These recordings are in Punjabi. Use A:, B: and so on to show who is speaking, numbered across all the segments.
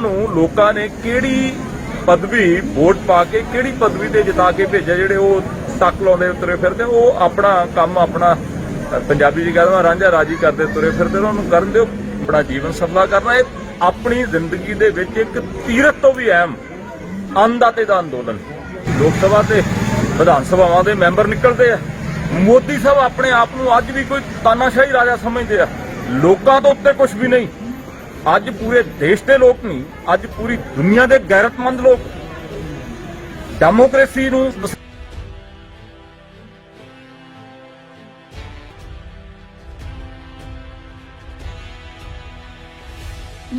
A: ਨੂੰ ਲੋਕਾਂ ਨੇ ਕਿਹੜੀ ਪਦਵੀ ਵੋਟ ਪਾ ਕੇ ਕਿਹੜੀ ਪਦਵੀ ਤੇ ਜਿਤਾ ਕੇ ਭੇਜਿਆ, ਜਿਹੜੇ ਉਹ ਤੱਕ ਲਾਉਂਦੇ ਤੁਰੇ ਫਿਰਦੇ, ਉਹ ਆਪਣਾ ਕੰਮ ਆਪਣਾ ਪੰਜਾਬੀ ਜੀ ਕਹਿੰਦਾ ਰਾਂਝਾ ਰਾਜੀ ਕਰਦੇ ਤੁਰੇ ਫਿਰਦੇ, ਉਹਨਾਂ ਨੂੰ ਕਰਨ ਦਿਓ, ਆਪਣਾ ਜੀਵਨ ਸਫਲਾ ਕਰਨਾ ਇਹ ਆਪਣੀ ਜ਼ਿੰਦਗੀ ਦੇ ਵਿੱਚ ਇੱਕ ਤੀਰਥ ਤੋਂ ਵੀ ਅਹਿਮ ਅੰਨਦਾਤੇ ਦਾ ਅੰਦੋਲਨ, ਲੋਕ ਸਭਾ ਤੇ ਵਿਧਾਨ ਸਭਾਵਾਂ ਦੇ ਮੈਂਬਰ ਨਿਕਲਦੇ ਆ। ਮੋਦੀ ਸਾਹਿਬ ਆਪਣੇ ਆਪ ਨੂੰ ਅੱਜ ਵੀ ਕੋਈ ਤਾਨਾਸ਼ਾਹੀ ਰਾਜਾ ਸਮਝਦੇ ਆ। ਲੋਕਾਂ ਤੋਂ ਉੱਤੇ ਕੁਝ ਵੀ ਨਹੀਂ। ਅੱਜ ਪੂਰੇ ਦੇਸ਼ ਦੇ ਲੋਕ ਨਹੀਂ ਅੱਜ ਪੂਰੀ ਦੁਨੀਆ ਦੇ ਗੈਰਤਮੰਦ ਲੋਕ। ਡੈਮੋਕ੍ਰੇਸੀ ਨੂੰ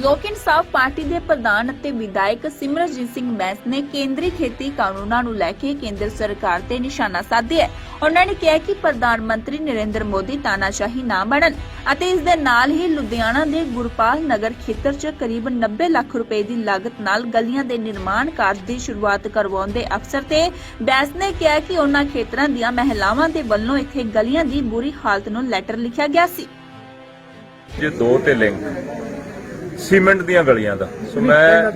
B: ਲੋਕ ਇਨਸਾਫ ਪਾਰਟੀ ਦੇ ਪ੍ਰਧਾਨ ਅਤੇ ਵਿਧਾਇਕ ਸਿਮਰਜੀਤ ਸਿੰਘ ਬੈਂਸ ਨੇ ਕੇਂਦਰੀ ਖੇਤੀ ਕਾਨੂੰਨਾਂ ਨੂੰ ਲੈ ਕੇ ਕੇਂਦਰ ਸਰਕਾਰ ਤੇ ਨਿਸ਼ਾਨਾ ਸਾਧਿਆ ਹੈ। ਉਹਨਾਂ ਨੇ ਕਿਹਾ ਕਿ ਪ੍ਰਧਾਨ ਮੰਤਰੀ ਨਰਿੰਦਰ ਮੋਦੀ ਤਾਨਾਸ਼ਾਹੀ ਨਾ ਬਣਨ ਅਤੇ ਇਸ ਦੇ ਨਾਲ ਹੀ ਲੁਧਿਆਣਾ ਦੇ ਗੁਰਪਾਲ ਨਗਰ ਖੇਤਰ 'ਚ ਕਰੀਬ 90 ਲੱਖ ਰੁਪਏ ਦੀ ਲਾਗਤ ਨਾਲ ਗਲੀਆਂ ਦੇ ਨਿਰਮਾਣ ਕਾਰਜ ਦੀ ਸ਼ੁਰੂਆਤ ਕਰਵਾਉਣ ਦੇ ਅਫਸਰ ਤੇ ਬੈਂਸ ਨੇ ਕਿਹਾ ਕਿ ਉਹਨਾਂ ਖੇਤਰਾਂ ਦੀਆਂ ਮਹਿਲਾਵਾਂ ਦੇ ਵੱਲੋਂ ਇੱਥੇ ਗਲੀਆਂ ਦੀ ਬੁਰੀ ਹਾਲਤ ਨੂੰ ਲੈਟਰ ਲਿਖਿਆ ਗਿਆ ਸੀ।
A: ਜੇ ਦੋ ਤੇ ਲਿੰਕ ਸੀਮੈਂਟ ਦੀਆਂ ਗਲੀਆਂ ਦਾ। ਸੋ ਮੈਂ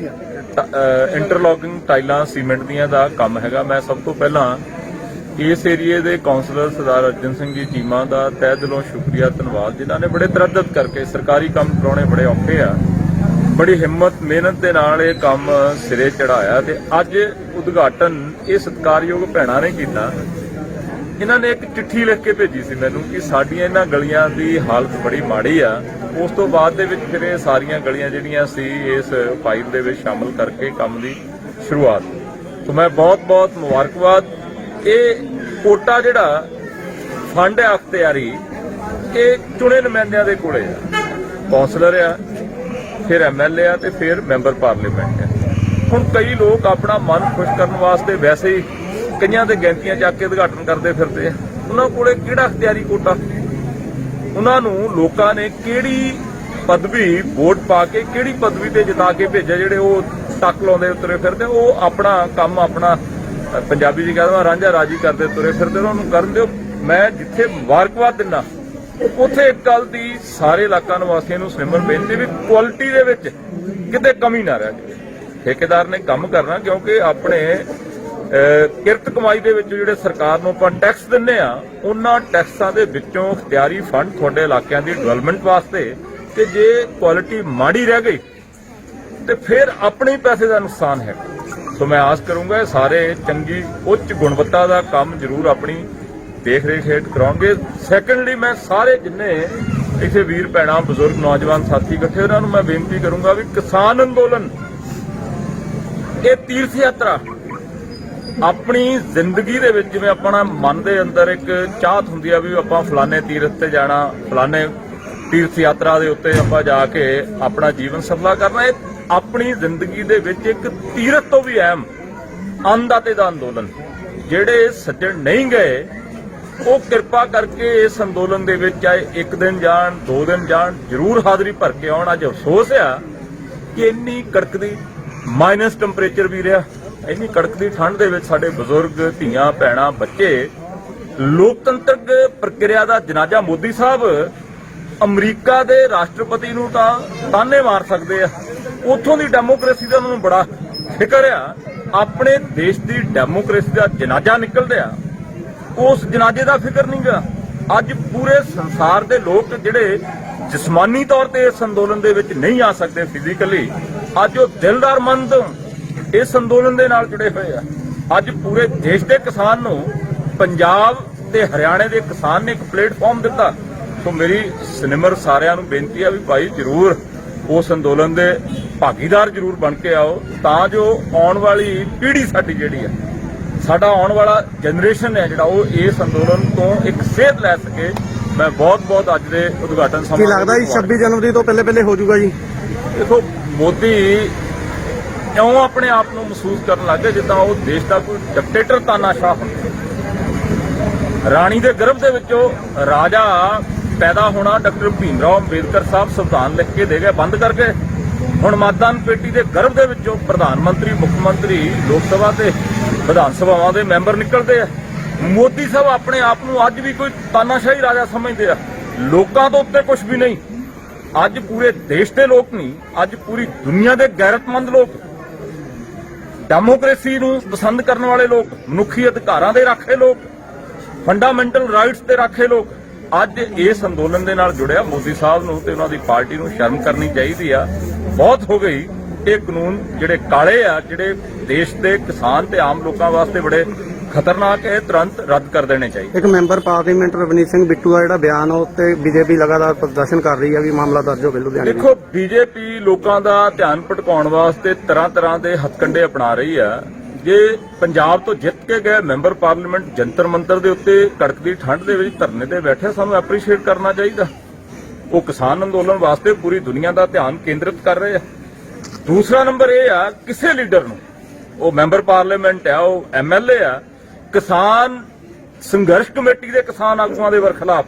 A: ਇੰਟਰਲੋਕਿੰਗ ਟਾਈਲਾਂ ਸੀਮੈਂਟ ਦੀਆਂ ਦਾ ਕੰਮ ਹੈਗਾ। ਮੈਂ ਸਭ ਤੋਂ ਪਹਿਲਾਂ ਇਸ ਏਰੀਏ ਦੇ ਕਾਉਂਸਲਰ ਸਰਦਾਰ ਅਰਜਨ ਸਿੰਘ ਜੀ ਚੀਮਾ ਦਾ ਤਹਿ ਦਿਲੋਂ ਸ਼ੁਕਰੀਆ ਧੰਨਵਾਦ ਜਿਨ੍ਹਾਂ ਨੇ ਬੜੇ ਤਰੱਦਦ ਕਰਕੇ ਸਰਕਾਰੀ ਕੰਮ ਕਰਾਉਣੇ ਬੜੇ ਔਖੇ ਆ। ਬੜੀ ਹਿੰਮਤ ਮਿਹਨਤ ਦੇ ਨਾਲ ਇਹ ਕੰਮ ਸਿਰੇ ਚੜਾਇਆ ਤੇ ਅੱਜ ਉਦਘਾਟਨ ਇਹ ਸਤਿਕਾਰਯੋਗ ਭੈਣਾਂ ਨੇ ਕੀਤਾ। ਇਹਨਾਂ ਨੇ ਇੱਕ ਚਿੱਠੀ ਲਿਖ ਕੇ ਭੇਜੀ ਸੀ ਮੈਨੂੰ ਕਿ ਸਾਡੀਆਂ ਇਹਨਾਂ ਗਲੀਆਂ ਦੀ ਹਾਲਤ ਬੜੀ ਮਾੜੀ ਆ। ਉਸ ਤੋਂ ਬਾਅਦ ਦੇ ਵਿੱਚ ਫਿਰ ਇਹ ਸਾਰੀਆਂ ਗਲੀਆਂ ਜਿਹੜੀਆਂ ਸੀ, ਇਸ ਪਾਈਪ ਦੇ ਵਿੱਚ ਸ਼ਾਮਲ ਕਰਕੇ ਕੰਮ ਦੀ ਸ਼ੁਰੂਆਤ ਤੋਂ ਮੈਂ ਬਹੁਤ-ਬਹੁਤ ਮੁਬਾਰਕਬਾਦ। ਇਹ ਕੋਟਾ ਜਿਹੜਾ ਫੰਡ ਹੈ ਅਖਤਿਆਰੀ ਇਹ ਚੁਣੇ ਨੁਮਾਇੰਦਿਆਂ ਦੇ ਕੋਲੇ ਆ। ਕੌਂਸਲਰ ਆ, ਫਿਰ ਐਮਐਲਏ ਆ ਤੇ ਫਿਰ ਮੈਂਬਰ ਪਾਰਲੀਮੈਂਟ ਆ। ਹੁਣ ਕਈ ਲੋਕ ਆਪਣਾ ਮਨ ਖੁਸ਼ ਕਰਨ ਵਾਸਤੇ ਵੈਸੇ ਹੀ ਕਈਆਂ ਦੇ ਗਿਣਤੀਆਂ ਚੱਕ ਕੇ ਉਦਘਾਟਨ ਕਰਦੇ ਫਿਰਦੇ ਆ। ਉਹਨਾਂ ਕੋਲੇ ਕਿਹੜਾ ਅਖਤਿਆਰੀ ਕੋਟਾ? ਉਹਨਾਂ ਨੂੰ ਲੋਕਾਂ ਨੇ ਕਿਹੜੀ ਪਦਵੀ ਵੋਟ ਪਾ ਕੇ, ਕਿਹੜੀ ਪਦਵੀ ਤੇ ਜਿਤਾ ਕੇ ਭੇਜਿਆ, ਜਿਹੜੇ ਉਹ ਟੱਕ ਲਾਉਂਦੇ ਤੁਰੇ ਫਿਰਦੇ, ਉਹ ਆਪਣਾ ਕੰਮ ਆਪਣਾ ਪੰਜਾਬੀ ਜੀ ਕਹਿੰਦਾ ਰਾਂਝਾ ਰਾਜੀ ਕਰਦੇ ਤੁਰੇ ਫਿਰਦੇ, ਉਹਨਾਂ ਨੂੰ ਕਰਨ ਦਿਓ। ਮੈਂ ਜਿੱਥੇ ਮੁਬਾਰਕਬਾਦ ਦਿੰਦਾ ਉੱਥੇ ਇੱਕ ਗੱਲ ਦੀ ਸਾਰੇ ਇਲਾਕਾ ਨਿਵਾਸੀਆਂ ਨੂੰ ਸਿਮਰ ਬੇਨਤੀ ਵੀ ਕੁਆਲਿਟੀ ਦੇ ਵਿੱਚ ਕਿਤੇ ਕਮੀ ਨਾ ਰਹਿ ਜਾਵੇ। ਠੇਕੇਦਾਰ ਨੇ ਕੰਮ ਕਰਨਾ ਕਿਉਂਕਿ ਆਪਣੇ ਕਿਰਤ ਕਮਾਈ ਦੇ ਵਿੱਚ ਜਿਹੜੇ ਸਰਕਾਰ ਨੂੰ ਆਪਾਂ ਟੈਕਸ ਦਿੰਨੇ ਆ, ਉਹਨਾਂ ਟੈਕਸਾਂ ਦੇ ਵਿੱਚੋਂ ਇਖਤਿਆਰੀ ਫੰਡ ਤੁਹਾਡੇ ਇਲਾਕਿਆਂ ਦੀ ਡਿਵੈਲਪਮੈਂਟ ਵਾਸਤੇ, ਤੇ ਜੇ ਕੁਆਲਿਟੀ ਮਾੜੀ ਰਹਿ ਗਈ, ਤੇ ਫਿਰ ਆਪਣੇ ਪੈਸੇ ਦਾ ਨੁਕਸਾਨ ਹੈ। ਸੋ ਮੈਂ ਆਸ ਕਰੂੰਗਾ ਇਹ ਸਾਰੇ ਚੰਗੀ, ਉੱਚ ਗੁਣਵੱਤਾ ਦਾ ਕੰਮ ਜ਼ਰੂਰ ਆਪਣੀ ਦੇਖ ਰੇਖ ਹੇਠ ਕਰਾਉਣਗੇ। ਸੈਕੰਡਲੀ ਮੈਂ ਸਾਰੇ ਜਿੰਨੇ ਇੱਥੇ ਵੀਰ ਭੈਣਾਂ, ਬਜ਼ੁਰਗ, ਨੌਜਵਾਨ ਸਾਥੀ ਇਕੱਠੇ, ਉਹਨਾਂ ਨੂੰ ਮੈਂ ਬੇਨਤੀ ਕਰੂੰਗਾ ਵੀ ਕਿਸਾਨ ਅੰਦੋਲਨ, ਇਹ ਤੀਰਥ ਯਾਤਰਾ ਆਪਣੀ ਜ਼ਿੰਦਗੀ ਦੇ ਵਿੱਚ ਜਿਵੇਂ ਆਪਣਾ ਮਨ ਦੇ ਅੰਦਰ ਇੱਕ ਚਾਹਤ ਹੁੰਦੀ ਆ ਵੀ ਆਪਾਂ ਫਲਾਣੇ ਤੀਰਥ ਤੇ ਜਾਣਾ, ਫਲਾਣੇ ਤੀਰਥ ਯਾਤਰਾ ਦੇ ਉੱਤੇ ਆਪਾਂ ਜਾ ਕੇ ਆਪਣਾ ਜੀਵਨ ਸਫਲਾ ਕਰਨਾ, ਇਹ ਆਪਣੀ ਜ਼ਿੰਦਗੀ ਦੇ ਵਿੱਚ ਇੱਕ ਤੀਰਥ ਤੋਂ ਵੀ ਅਹਿਮ ਅੰਨਦਾਤੇ ਦਾ ਅੰਦੋਲਨ। ਜਿਹੜੇ ਸੱਜਣ ਨਹੀਂ ਗਏ, ਉਹ ਕਿਰਪਾ ਕਰਕੇ ਇਸ ਅੰਦੋਲਨ ਦੇ ਵਿੱਚ ਚਾਹੇ ਇੱਕ ਦਿਨ ਜਾਣ, ਦੋ ਦਿਨ ਜਾਣ, ਜ਼ਰੂਰ ਹਾਜ਼ਰੀ ਭਰ ਕੇ ਆਉਣ। ਅੱਜ ਅਫਸੋਸ ਆ ਕਿ ਇੰਨੀ ਕੜਕਦੀ ਮਾਈਨਸ ਟੈਂਪਰੇਚਰ ਵੀ ਰਿਹਾ। ਇੰਨੀ ਕੜਕਦੀ ਠੰਡ ਦੇ ਵਿੱਚ ਸਾਡੇ ਬਜ਼ੁਰਗ, ਧੀਆਂ, ਭੈਣਾਂ, ਬੱਚੇ ਲੋਕਤੰਤਰਕ ਪ੍ਰਕਿਰਿਆ ਦਾ ਜਨਾਜ਼ਾ ਮੋਦੀ ਸਾਹਿਬ, ਅਮਰੀਕਾ ਦੇ ਰਾਸ਼ਟਰਪਤੀ ਨੂੰ ਤਾਂ ਤਾਨੇ ਮਾਰ ਸਕਦੇ ਆ। ਉੱਥੋਂ ਦੀ ਡੈਮੋਕ੍ਰੇਸੀ ਦਾ ਉਹਨਾਂ ਨੂੰ ਬੜਾ ਫਿਕਰ ਆ। ਆਪਣੇ ਦੇਸ਼ ਦੀ ਡੈਮੋਕ੍ਰੇਸੀ ਦਾ ਜਨਾਜ਼ਾ ਨਿਕਲਦੇ ਆ। ਉਸ ਜਨਾਜ਼ੇ ਦਾ ਫਿਕਰ ਨਹੀਂਗਾ। ਅੱਜ ਪੂਰੇ ਸੰਸਾਰ ਦੇ ਲੋਕ ਜਿਹੜੇ ਜਿਸਮਾਨੀ ਤੌਰ ਤੇ ਇਸ ਅੰਦੋਲਨ ਦੇ ਵਿੱਚ ਨਹੀਂ ਆ ਸਕਦੇ ਫਿਜ਼ੀਕਲੀ ਅੱਜ ਉਹ ਦਿਲਦਾਰ ਮੰਦ ਇਸ ਅੰਦੋਲਨ ਦੇ ਨਾਲ ਜੁੜੇ ਹੋਏ ਆ। ਅੱਜ ਪੂਰੇ ਦੇਸ਼ ਦੇ ਕਿਸਾਨ ਨੂੰ ਪੰਜਾਬ ਤੇ ਹਰਿਆਣੇ ਦੇ ਕਿਸਾਨ ਨੇ ਇੱਕ ਪਲੇਟਫਾਰਮ ਦਿੱਤਾ। ਸੋ ਮੇਰੀ ਸਿਨੇਮਰ ਸਾਰਿਆਂ ਨੂੰ ਬੇਨਤੀ ਆ ਵੀ ਭਾਈ ਜਰੂਰ ਉਸ ਅੰਦੋਲਨ ਦੇ ਭਾਗੀਦਾਰ ਜਰੂਰ ਬਣ ਕੇ ਆਓ ਤਾਂ ਜੋ ਆਉਣ ਵਾਲੀ ਪੀੜ੍ਹੀ ਸਾਡੀ ਜਿਹੜੀ ਆ ਸਾਡਾ ਆਉਣ ਵਾਲਾ ਜਨਰੇਸ਼ਨ ਹੈ ਜਿਹੜਾ ਉਹ ਇਸ ਅੰਦੋਲਨ ਤੋਂ ਇੱਕ ਸੇਧ ਲੈ ਸਕੇ। ਮੈਂ ਬਹੁਤ ਬਹੁਤ ਅੱਜ ਦੇ ਉਦਘਾਟਨ
C: ਕੀ
A: ਸਮਾਰੋਹ
C: ਲੱਗਦਾ ਜੀ
A: ਵਿੱਚ
C: 26 ਜਨਵਰੀ ਤੋਂ ਪਹਿਲੇ ਪਹਿਲੇ ਹੋ ਜਾਊਗਾ ਜੀ?
A: ਦੇਖੋ ਮੋਦੀ ਇਉਂ ਆਪਣੇ ਆਪ ਨੂੰ ਮਹਿਸੂਸ ਕਰਨ ਲੱਗੇ ਜਿੱਦਾਂ ਉਹ ਦੇਸ਼ ਦਾ ਕੋਈ ਡਿਕਟੇਟਰ ਤਾਨਾਸ਼ਾਹ ਹੁੰਦਾ ਰਾਣੀ ਦੇ ਗਰਭ ਦੇ ਵਿੱਚੋਂ ਰਾਜਾ ਪੈਦਾ ਹੋਣਾ ਡਾਕਟਰ ਭੀਮ ਰਾਓ ਅੰਬੇਦਕਰ ਸਾਹਿਬ ਸੰਵਿਧਾਨ ਲਿਖ ਕੇ ਦੇ ਗਏ, ਬੰਦ ਕਰਕੇ ਹੁਣ ਮਤਦਾਨ ਪੇਟੀ ਦੇ ਗਰਭ ਦੇ ਵਿੱਚੋਂ ਪ੍ਰਧਾਨ ਮੰਤਰੀ, ਮੁੱਖ ਮੰਤਰੀ, ਲੋਕ ਸਭਾ ਤੇ ਵਿਧਾਨ ਸਭਾਵਾਂ ਦੇ ਮੈਂਬਰ ਨਿਕਲਦੇ ਆ। ਮੋਦੀ ਸਾਹਿਬ ਆਪਣੇ ਆਪ ਨੂੰ ਅੱਜ ਵੀ ਕੋਈ ਤਾਨਾਸ਼ਾਹੀ ਰਾਜਾ ਸਮਝਦੇ ਆ। ਲੋਕਾਂ ਤੋਂ ਉੱਤੇ ਕੁਝ ਵੀ ਨਹੀਂ। ਅੱਜ ਪੂਰੇ ਦੇਸ਼ ਦੇ ਲੋਕ ਨਹੀਂ, ਅੱਜ ਪੂਰੀ ਦੁਨੀਆ ਦੇ ਗੈਰਤਮੰਦ ਲੋਕ। ਡੈਮੋਕ੍ਰੇਸੀ ਨੂੰ ਪਸੰਦ ਕਰਨ ਵਾਲੇ ਲੋਕ, ਮਨੁੱਖੀ ਅਧਿਕਾਰਾਂ ਦੇ ਰਾਖੇ ਲੋਕ ਫੰਡਾਮੈਂਟਲ ਰਾਈਟਸ ਦੇ ਰਾਖੇ ਲੋਕ, ਅੱਜ ਇਸ ਅੰਦੋਲਨ ਦੇ ਨਾਲ ਜੁੜਿਆ ਮੋਦੀ ਸਾਹਿਬ ਨੂੰ ਤੇ ਉਹਨਾਂ ਦੀ ਪਾਰਟੀ ਨੂੰ ਸ਼ਰਮ ਕਰਨੀ ਚਾਹੀਦੀ ਆ। ਬਹੁਤ ਹੋ ਗਈ ਇਹ ਕਾਨੂੰਨ ਜਿਹੜੇ ਕਾਲੇ ਆ, ਜਿਹੜੇ ਦੇਸ਼ ਦੇ ਕਿਸਾਨ ਤੇ ਆਮ ਲੋਕਾਂ ਵਾਸਤੇ ਬੜੇ ਖਤਰਨਾਕ ਹੈ ਤੁਰੰਤ ਰੱਦ ਕਰ ਦੇਣੇ ਚਾਹੀਦੇ।
C: ਇੱਕ ਮੈਂਬਰ ਪਾਰਲੀਮੈਂਟ ਰਵਨੀਤ ਸਿੰਘ ਬਿੱਟੂ ਦਾ ਜਿਹੜਾ ਬਿਆਨ ਉਹ ਤੇ ਬੀਜੇਪੀ ਲਗਾਤਾਰ ਪ੍ਰਦਰਸ਼ਨ ਕਰ ਰਹੀ ਹੈ ਵੀ ਮਾਮਲਾ ਦਰਜ ਹੋਵੇ ਲੁਧਿਆਣੇ ਵਿੱਚ।
A: ਦੇਖੋ ਬੀਜੇਪੀ ਲੋਕਾਂ ਦਾ ਧਿਆਨ ਭਟਕਾਉਣ ਵਾਸਤੇ ਤਰ੍ਹਾਂ ਤਰ੍ਹਾਂ ਦੇ ਹੱਥਕੰਡੇ ਅਪਣਾ ਰਹੀ ਆ। ਜੇ ਪੰਜਾਬ ਤੋਂ ਜਿੱਤ ਕੇ ਗਏ ਮੈਂਬਰ ਪਾਰਲੀਮੈਂਟ ਜੰਤਰ ਮੰਤਰ ਦੇ ਉੱਤੇ ਕੜਕਦੀ ਠੰਡ ਦੇ ਵਿੱਚ ਧਰਨੇ ਤੇ ਬੈਠੇ ਸਾਨੂੰ ਐਪਰੀਸ਼ੀਏਟ ਕਰਨਾ ਚਾਹੀਦਾ। ਉਹ ਕਿਸਾਨ ਅੰਦੋਲਨ ਵਾਸਤੇ ਪੂਰੀ ਦੁਨੀਆ ਦਾ ਧਿਆਨ ਕੇਂਦਰਿਤ ਕਰ ਰਹੇ ਆ। ਦੂਸਰਾ ਨੰਬਰ ਇਹ ਆ ਕਿਸੇ ਲੀਡਰ ਨੂੰ ਉਹ ਮੈਂਬਰ ਪਾਰਲੀਮੈਂਟ ਆ ਉਹ ਐਮਐਲਏ ਆ ਕਿਸਾਨ ਸੰਘਰਸ਼ ਕਮੇਟੀ ਦੇ ਕਿਸਾਨ ਆਗੂਆਂ ਦੇ ਵਰਖਲਾਫ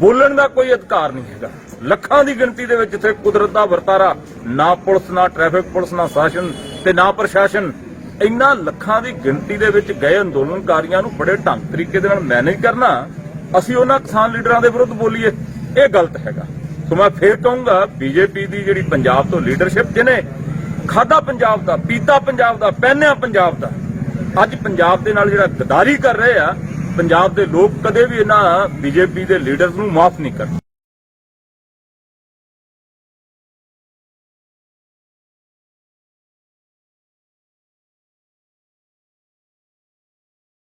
A: ਬੋਲਣ ਦਾ ਕੋਈ ਅਧਿਕਾਰ ਨਹੀਂ ਹੈਗਾ। ਲੱਖਾਂ ਦੀ ਗਿਣਤੀ ਦੇ ਵਿੱਚ ਜਿੱਥੇ ਕੁਦਰਤ ਦਾ ਵਰਤਾਰਾ, ਨਾ ਪੁਲਿਸ, ਨਾ ਟ੍ਰੈਫਿਕ ਪੁਲਿਸ, ਨਾ ਸ਼ਾਸਨ ਤੇ ਨਾ ਪ੍ਰਸ਼ਾਸਨ। ਇੰਨਾ ਲੱਖਾਂ ਦੀ ਗਿਣਤੀ ਦੇ ਵਿੱਚ ਗਏ ਅੰਦੋਲਨਕਾਰੀਆਂ ਨੂੰ ਬੜੇ ਢੰਗ ਤਰੀਕੇ ਦੇ ਨਾਲ ਮੈਨੇਜ ਕਰਨਾ, ਅਸੀਂ ਉਹਨਾਂ ਕਿਸਾਨ ਲੀਡਰਾਂ ਦੇ ਵਿਰੁੱਧ ਬੋਲੀਏ, ਇਹ ਗਲਤ ਹੈਗਾ। ਸੋ ਮੈਂ ਫੇਰ ਕਹੂੰਗਾ, ਬੀਜੇਪੀ ਦੀ ਜਿਹੜੀ ਪੰਜਾਬ ਤੋਂ ਲੀਡਰਸ਼ਿਪ ਜਿਹਨੇ ਖਾਦਾ ਪੰਜਾਬ ਦਾ, ਪੀਤਾ ਪੰਜਾਬ ਦਾ, ਪਹਿਨਿਆ ਪੰਜਾਬ ਦਾ ਅੱਜ ਪੰਜਾਬ ਦੇ ਨਾਲ ਜਿਹੜਾ ਗਦਾਰੀ ਕਰ ਰਹੇ ਆ, ਪੰਜਾਬ ਦੇ ਲੋਕ ਕਦੇ ਵੀ ਇਹਨਾਂ ਬੀਜੇਪੀ ਦੇ ਲੀਡਰਸ ਨੂੰ ਮਾਫ ਨਹੀਂ ਕਰਦੇ।